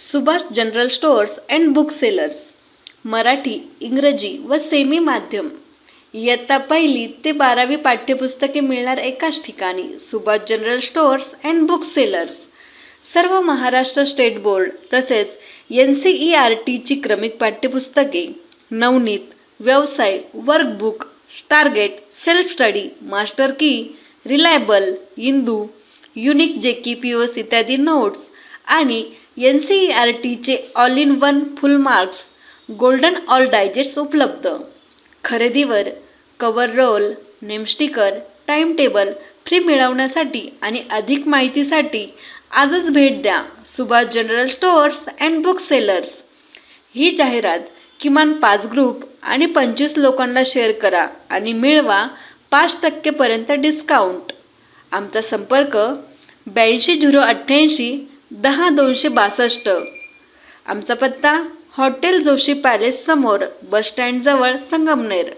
Subhash general stores and book sellers. Marathi इंग्रजी व semi माध्यम इयत्ता पहिली ते बारावी पाठ्यपुस्तके मिळणार एकाच ठिकाणी Subhash general stores and book sellers. सर्व महाराष्ट्र स्टेट बोर्ड तसेच एन सी ई आर टीची क्रमिक पाठ्यपुस्तके नवनीत व्यवसाय workbook stargate self study master key reliable Indu unique जे की पी ओस इत्यादी नोट्स आणि एन सी ई आर टीचे all in one full marks golden all digests उपलब्ध. खरेदीवर cover roll name sticker time table free मिळवण्यासाठी आणि अधिक माहितीसाठी आजच भेट द्या. Subhash general stores and book sellers ही जाहिरात किमान पाच ग्रुप आणि पंचवीस लोकांना शेअर करा आणि मिळवा पाच टक्केपर्यंत डिस्काउंट आमचा संपर्क ब्याऐंशी झिरो अठ्ठ्याऐंशी दहा दोनशे बासष्ट. आमचा पत्ता हॉटेल जोशी पॅलेस समोर बस स्टँडजवळ संगमनेर.